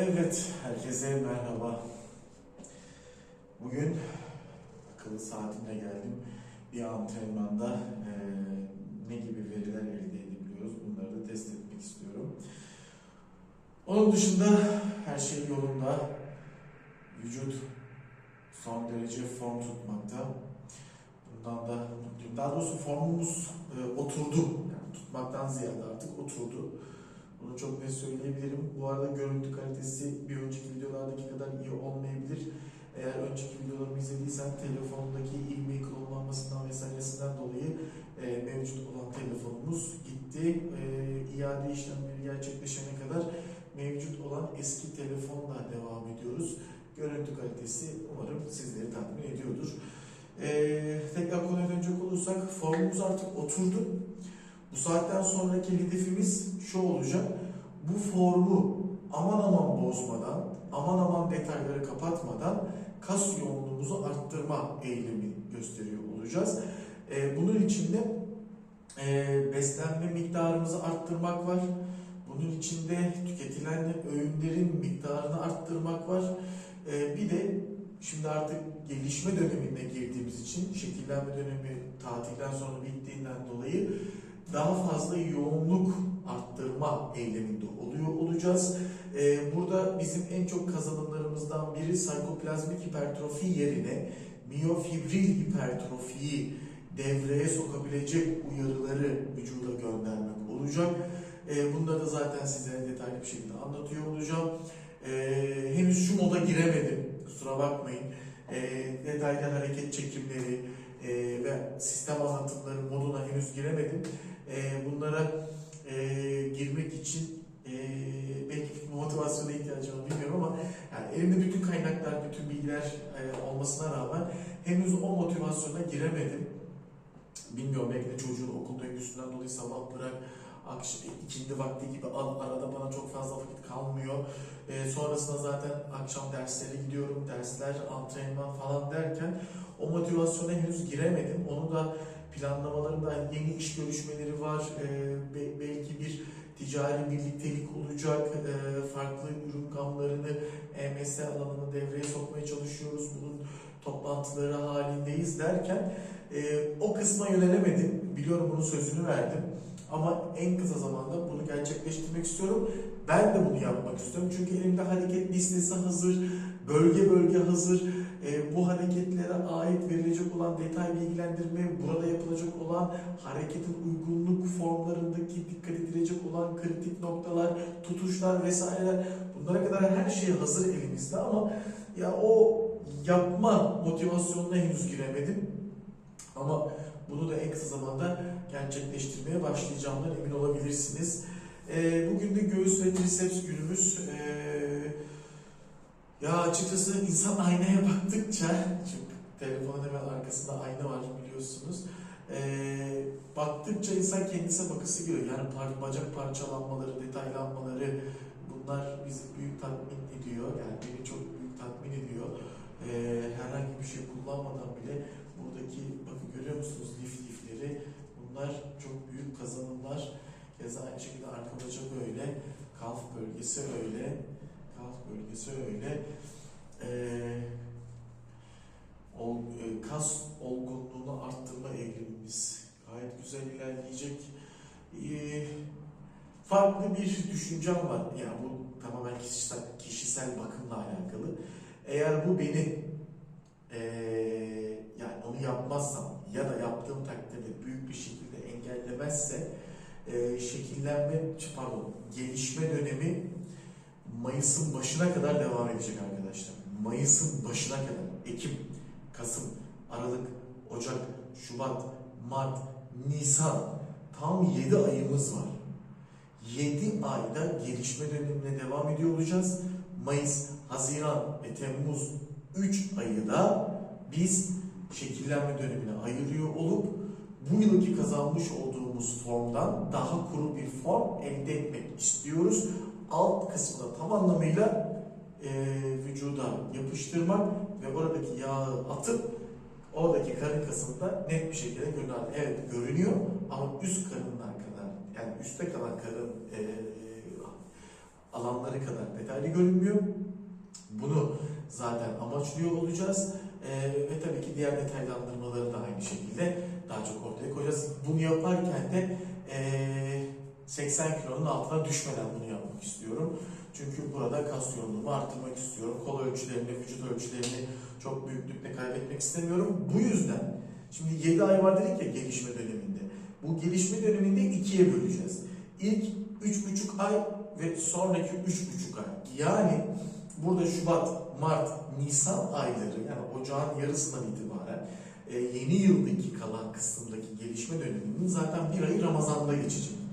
Evet, herkese merhaba. Bugün akıllı saatimle geldim. Bir antrenmanda eee, ne gibi veriler elde edebiliyoruz bunları da test etmek istiyorum. Onun dışında her şey yolunda. Vücut son derece form tutmakta. Bundan da mutluyum. Daha doğrusu formumuz e, oturdu. Yani tutmaktan ziyade artık oturdu. Bunu çok net söyleyebilirim. Bu arada görüntü kalitesi bir önceki videolardaki kadar iyi olmayabilir. Eğer önceki videolarımı izlediysen telefondaki ivmeyi kullanılmasından vesairesinden dolayı e, mevcut olan telefonumuz gitti. E, iade işlemleri gerçekleşene kadar mevcut olan eski telefonla devam ediyoruz. Görüntü kalitesi umarım sizleri tatmin ediyordur. E, tekrar konuya dönecek olursak formumuz artık oturdu. Bu saatten sonraki hedefimiz şu olacak. Bu formu aman aman bozmadan, aman aman detayları kapatmadan kas yoğunluğumuzu arttırma eğilimi gösteriyor olacağız. Ee, bunun için de e, beslenme miktarımızı arttırmak var. Bunun içinde tüketilen öğünlerin miktarını arttırmak var. Ee, bir de şimdi artık gelişme dönemine girdiğimiz için şekillenme dönemi tatilden sonra bittiğinden dolayı daha fazla yoğunluk arttırma eyleminde oluyor olacağız. Ee, burada bizim en çok kazanımlarımızdan biri sarkoplazmik hipertrofi yerine miyofibril hipertrofiyi devreye sokabilecek uyarıları vücuda göndermek olacak. Ee, bunları da zaten sizlere detaylı bir şekilde anlatıyor olacağım. Ee, henüz şu moda giremedim, kusura bakmayın. Ee, detaylı hareket çekimleri e, ve sistem anlatımları moduna henüz giremedim. E, bunlara e, girmek için e, belki bir motivasyona ihtiyacım var bilmiyorum ama yani elimde bütün kaynaklar, bütün bilgiler e, olmasına rağmen henüz o motivasyona giremedim. Bilmiyorum belki de çocuğun okul döngüsünden dolayı sabah bırak, akşam, ikindi vakti gibi arada bana çok fazla vakit kalmıyor. E, sonrasında zaten akşam derslere gidiyorum, dersler, antrenman falan derken o motivasyona henüz giremedim. Onu da planlamalarımda yeni iş görüşmeleri var. Be- belki bir ticari birliktelik olacak. Ee, farklı ürün gamlarını EMS alanını devreye sokmaya çalışıyoruz. Bunun toplantıları halindeyiz derken e, o kısma yönelemedim. Biliyorum bunun sözünü verdim. Ama en kısa zamanda bunu gerçekleştirmek istiyorum. Ben de bunu yapmak istiyorum. Çünkü elimde hareket listesi hazır, bölge bölge hazır. E, bu hareketlere ait verilecek olan detay bilgilendirme, burada yapılacak olan hareketin uygunluk formlarındaki dikkat edilecek olan kritik noktalar, tutuşlar vesaireler bunlara kadar her şey hazır elimizde ama ya o yapma motivasyonuna henüz giremedim. Ama bunu da en kısa zamanda gerçekleştirmeye başlayacağımdan emin olabilirsiniz. E, bugün de göğüs ve triceps günümüz. E, ya açıkçası insan aynaya baktıkça, çünkü telefonun hemen arkasında ayna var biliyorsunuz. Ee, baktıkça insan kendisine bakısı geliyor. Yani par bacak parçalanmaları, detaylanmaları bunlar bizi büyük tatmin ediyor. Yani beni çok büyük tatmin ediyor. Ee, herhangi bir şey kullanmadan bile buradaki bakın görüyor musunuz lif lifleri bunlar çok büyük kazanımlar. Keza aynı şekilde arka bacak öyle, kalf bölgesi öyle, kalf bölgesi öyle. Ee, ol, e, kas olgunluğunu arttırma eğilimimiz gayet güzel ilerleyecek. Ee, farklı bir düşüncem var. Yani bu tamamen kişisel, kişisel bakımla alakalı. Eğer bu beni ee, yani onu yapmazsam ya da yaptığım takdirde büyük bir şekilde engellemezse e, şekillenme, pardon, gelişme dönemi Mayıs'ın başına kadar devam edecek arkadaşlar. Mayıs'ın başına kadar. Ekim, Kasım, Aralık, Ocak, Şubat, Mart, Nisan. Tam 7 ayımız var. 7 ayda gelişme dönemine devam ediyor olacağız. Mayıs, Haziran ve Temmuz 3 ayı da biz şekillenme dönemine ayırıyor olup bu yılki kazanmış olduğumuz formdan daha kuru bir form elde etmek istiyoruz. Alt kısmına tam anlamıyla e, vücuda yapıştırmak ve oradaki yağı atıp oradaki karın kasında net bir şekilde görünüyor. Evet görünüyor ama üst karınlar kadar yani üstte kalan karın e, alanları kadar detaylı görünmüyor. Bunu zaten amaçlıyor olacağız. Ee, ve tabii ki diğer detaylandırmaları da aynı şekilde daha çok ortaya koyacağız. Bunu yaparken de ee, 80 kilonun altına düşmeden bunu yapmak istiyorum. Çünkü burada kas yoğunluğumu arttırmak istiyorum. Kol ölçülerini, vücut ölçülerini çok büyüklükte kaybetmek istemiyorum. Bu yüzden şimdi 7 ay var dedik ya gelişme döneminde. Bu gelişme döneminde ikiye böleceğiz. İlk 3,5 ay ve sonraki 3,5 ay. Yani burada Şubat, Mart, Nisan ayları yani ocağın yarısından itibaren e, yeni yıldaki kalan kısımdaki gelişme döneminin zaten bir ayı Ramazan'da geçecek.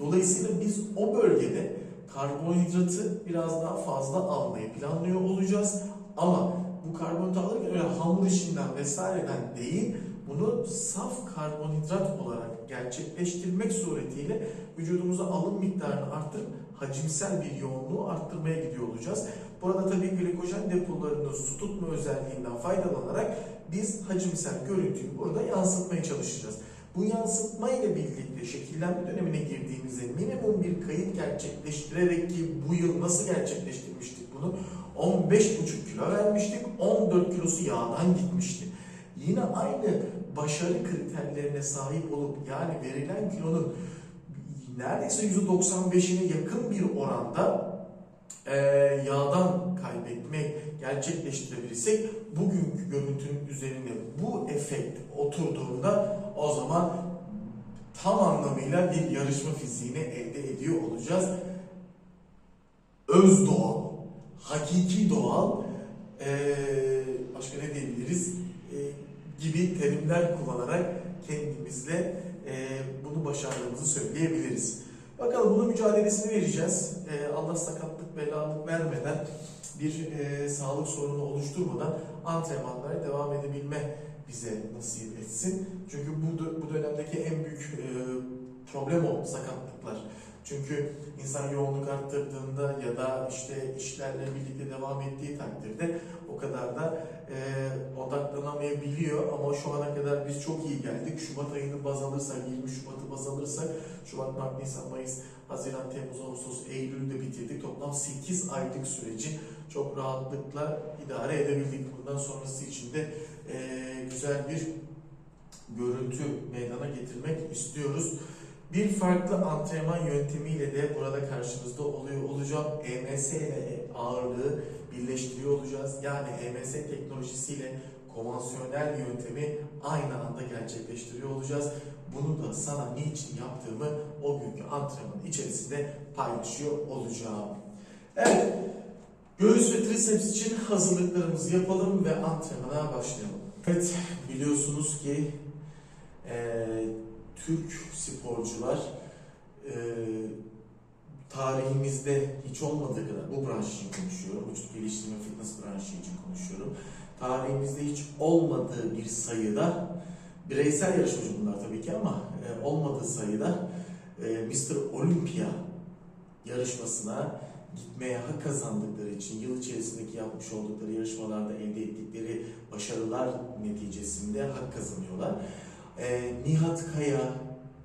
Dolayısıyla biz o bölgede karbonhidratı biraz daha fazla almayı planlıyor olacağız. Ama bu karbonhidratı alırken öyle hamur işinden vesaireden değil, bunu saf karbonhidrat olarak gerçekleştirmek suretiyle vücudumuza alım miktarını arttırıp hacimsel bir yoğunluğu arttırmaya gidiyor olacağız. Burada tabii glikojen depolarının su tutma özelliğinden faydalanarak biz hacimsel görüntüyü burada yansıtmaya çalışacağız. Bu yansıtma ile birlikte şekillenme dönemine girdiğimizde minimum bir kayıt gerçekleştirerek ki bu yıl nasıl gerçekleştirmiştik bunu? 15,5 kilo vermiştik, 14 kilosu yağdan gitmişti. Yine aynı başarı kriterlerine sahip olup yani verilen kilonun neredeyse %95'ine yakın bir oranda e, yağdan kaybetmek gerçekleştirebilirsek bugünkü görüntünün üzerine bu efekt oturduğunda o zaman tam anlamıyla bir yarışma fiziğini elde ediyor olacağız. Öz doğal, hakiki doğal, başka ne diyebiliriz gibi terimler kullanarak kendimizle bunu başardığımızı söyleyebiliriz. Bakalım bunun mücadelesini vereceğiz. Allah sakatlık belalık vermeden bir e, sağlık sorunu oluşturmadan antrenmanlara devam edebilme bize nasip etsin. Çünkü bu, bu dönemdeki en büyük e, problem o sakatlıklar. Çünkü insan yoğunluk arttırdığında ya da işte işlerle birlikte devam ettiği takdirde o kadar da e, odaklanamayabiliyor ama şu ana kadar biz çok iyi geldik. Şubat ayını baz alırsak, 20 Şubat'ı baz alırsak Şubat, Mart, Nisan, Mayıs, Haziran, Temmuz, Ağustos, Eylül'de bitirdik. Toplam 8 aylık süreci çok rahatlıkla idare edebildik. Bundan sonrası için de e, güzel bir görüntü meydana getirmek istiyoruz. Bir farklı antrenman yöntemiyle de burada karşınızda oluyor olacağım. EMS ile ağırlığı birleştiriyor olacağız. Yani EMS teknolojisiyle konvansiyonel yöntemi aynı anda gerçekleştiriyor olacağız. Bunu da sana niçin yaptığımı o günkü antrenmanın içerisinde paylaşıyor olacağım. Evet, göğüs ve triceps için hazırlıklarımızı yapalım ve antrenmana başlayalım. Evet, biliyorsunuz ki eee Türk sporcular e, tarihimizde hiç olmadığı kadar bu branş için konuşuyorum, vücut geliştirme fitness branşı için konuşuyorum. Tarihimizde hiç olmadığı bir sayıda bireysel yarışmacı bunlar tabii ki ama e, olmadığı sayıda e, Mr. Olympia yarışmasına gitmeye hak kazandıkları için yıl içerisindeki yapmış oldukları yarışmalarda elde ettikleri başarılar neticesinde hak kazanıyorlar. Ee, Nihat Kaya,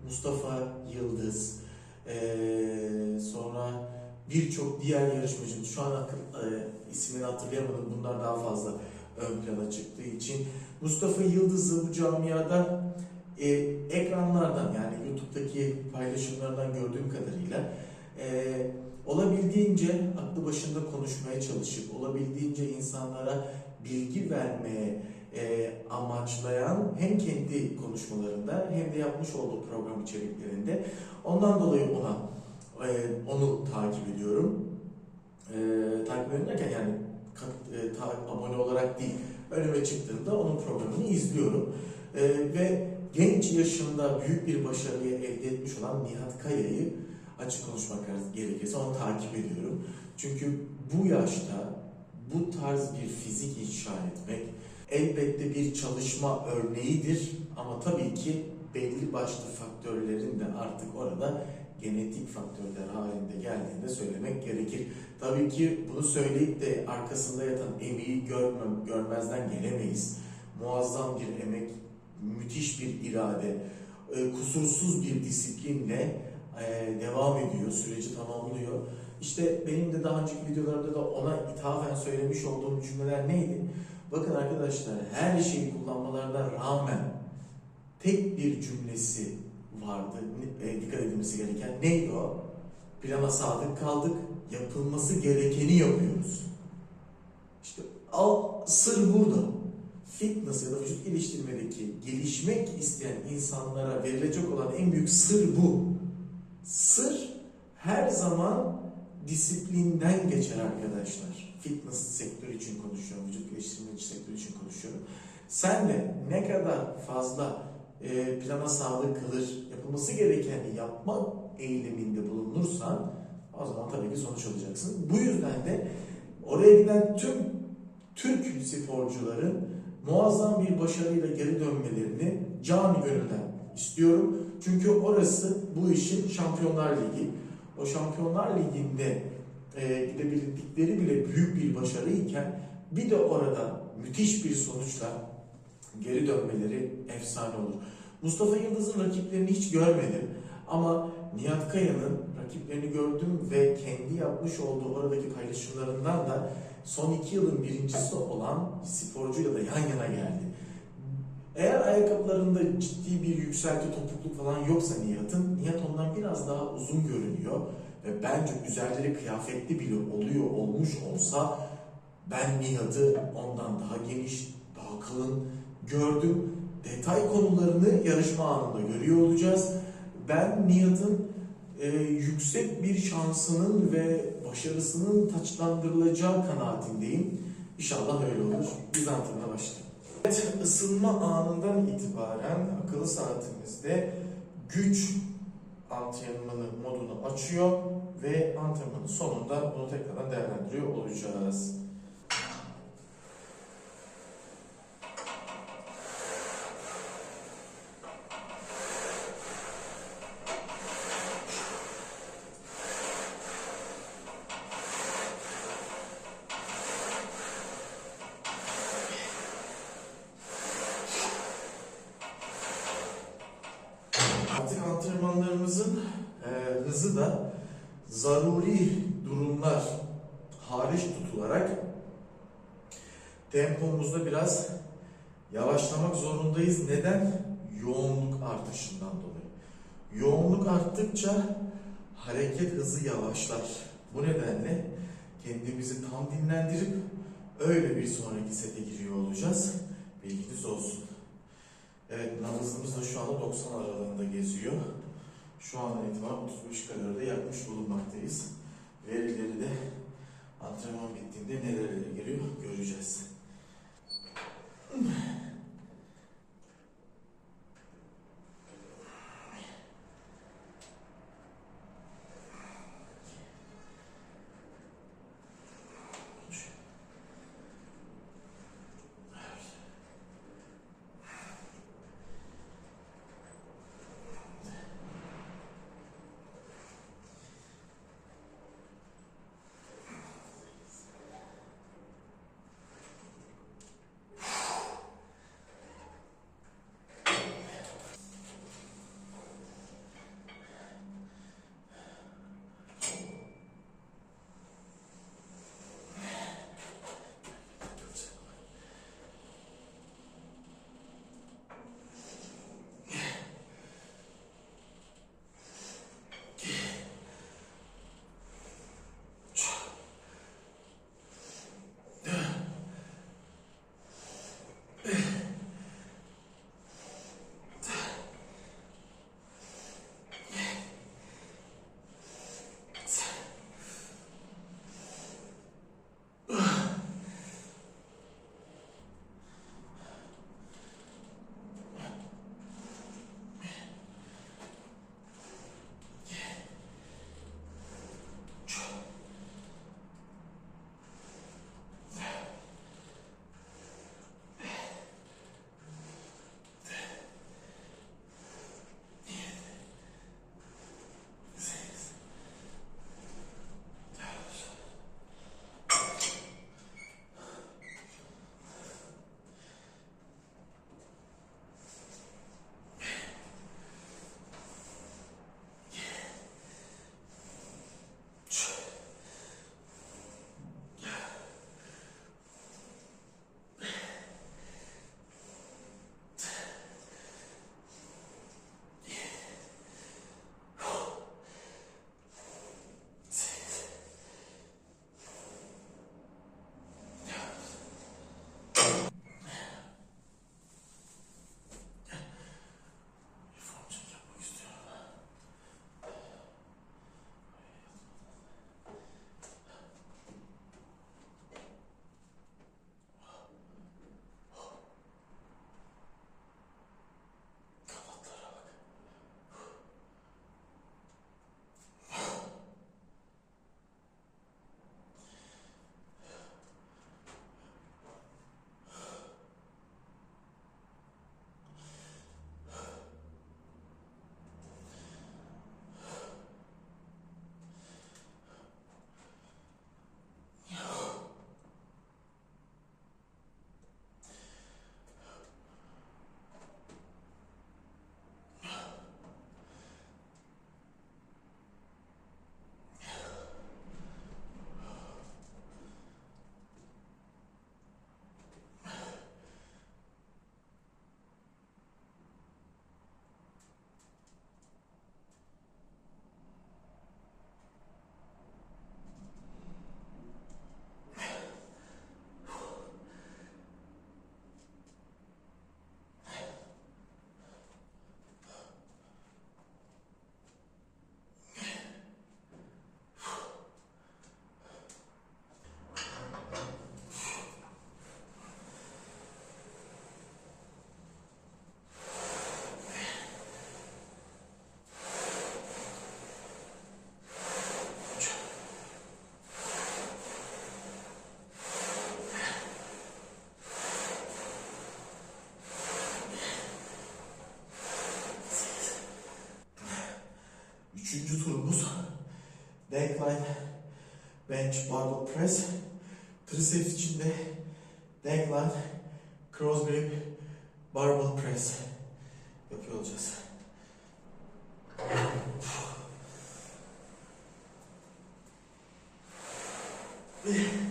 Mustafa Yıldız, ee, sonra birçok diğer yarışmacı, şu an e, ismini hatırlayamadım, bunlar daha fazla ön plana çıktığı için. Mustafa Yıldız'ı bu camiada e, ekranlardan yani YouTube'daki paylaşımlardan gördüğüm kadarıyla e, olabildiğince aklı başında konuşmaya çalışıp, olabildiğince insanlara bilgi vermeye e, amaçlayan hem kendi konuşmalarında hem de yapmış olduğu program içeriklerinde. Ondan dolayı ona e, onu takip ediyorum. E, takip ediyorum derken yani e, ta- abone olarak değil. Önüme çıktığında onun programını izliyorum. E, ve genç yaşında büyük bir başarıyı elde etmiş olan Nihat Kaya'yı açık konuşmak gerekirse onu takip ediyorum. Çünkü bu yaşta bu tarz bir fizik inşa etmek elbette bir çalışma örneğidir ama tabii ki belli başlı faktörlerin de artık orada genetik faktörler halinde geldiğini de söylemek gerekir. Tabii ki bunu söyleyip de arkasında yatan emeği görmem, görmezden gelemeyiz. Muazzam bir emek, müthiş bir irade, e, kusursuz bir disiplinle e, devam ediyor, süreci tamamlıyor İşte benim de daha önceki videolarımda da ona ithafen söylemiş olduğum cümleler neydi? Bakın arkadaşlar her şeyi kullanmalarına rağmen tek bir cümlesi vardı. E, dikkat edilmesi gereken neydi o? Plana sadık kaldık. Yapılması gerekeni yapıyoruz. İşte al, sır burada. Fitness ya da vücut geliştirmedeki gelişmek isteyen insanlara verilecek olan en büyük sır bu. Sır her zaman disiplinden geçer arkadaşlar. Fitness sektörü için konuşuyorum, vücut geliştirme sektörü için konuşuyorum. Sen de ne kadar fazla e, plana sadık kalır, yapılması gerekeni yapma eyleminde bulunursan o zaman tabii ki sonuç alacaksın. Bu yüzden de oraya giden tüm Türk sporcuların muazzam bir başarıyla geri dönmelerini can gönülden istiyorum. Çünkü orası bu işin Şampiyonlar Ligi. O Şampiyonlar Ligi'nde e, gidebildikleri bile büyük bir başarıyken bir de orada müthiş bir sonuçla geri dönmeleri efsane olur. Mustafa Yıldız'ın rakiplerini hiç görmedim ama Nihat Kaya'nın rakiplerini gördüm ve kendi yapmış olduğu oradaki paylaşımlarından da son iki yılın birincisi olan sporcuyla da yan yana geldi. Eğer ayakkabılarında ciddi bir yükselti, topukluk falan yoksa Nihat'ın, Nihat ondan biraz daha uzun görünüyor ve bence üzerleri kıyafetli bile oluyor olmuş olsa ben Nihat'ı ondan daha geniş, daha kalın gördüm. Detay konularını yarışma anında görüyor olacağız. Ben Nihat'ın e, yüksek bir şansının ve başarısının taçlandırılacağı kanaatindeyim. İnşallah öyle olur. Biz antrenmana başlayalım. Evet, ısınma anından itibaren akıllı saatimizde güç antrenmanı modunu açıyor ve antrenmanın sonunda bunu tekrardan değerlendiriyor olacağız. Artık antrenmanlarımızın e, hızı da zaruri durumlar hariç tutularak tempomuzda biraz yavaşlamak zorundayız. Neden? Yoğunluk artışından dolayı. Yoğunluk arttıkça hareket hızı yavaşlar. Bu nedenle kendimizi tam dinlendirip öyle bir sonraki sete giriyor olacağız. Bilginiz olsun. Evet nabzımız da şu anda 90 aralığında geziyor. Şu andan itibaren 35 kaloride yakmış bulunmaktayız. Verileri barbell press. Triceps için de cross grip, barbell press yapıyor olacağız. Bir,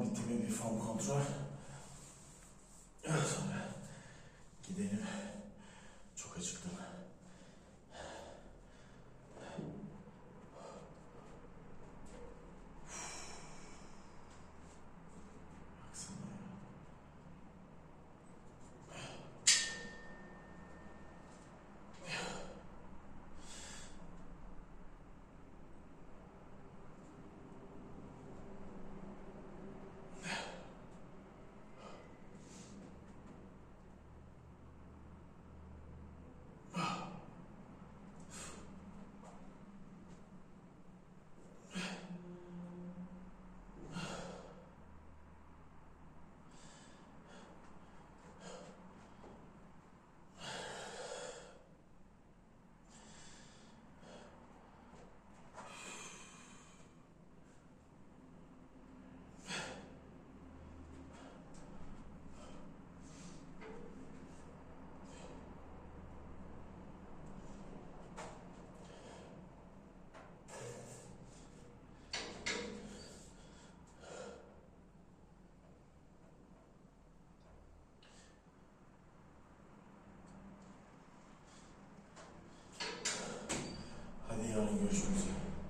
connectively phone control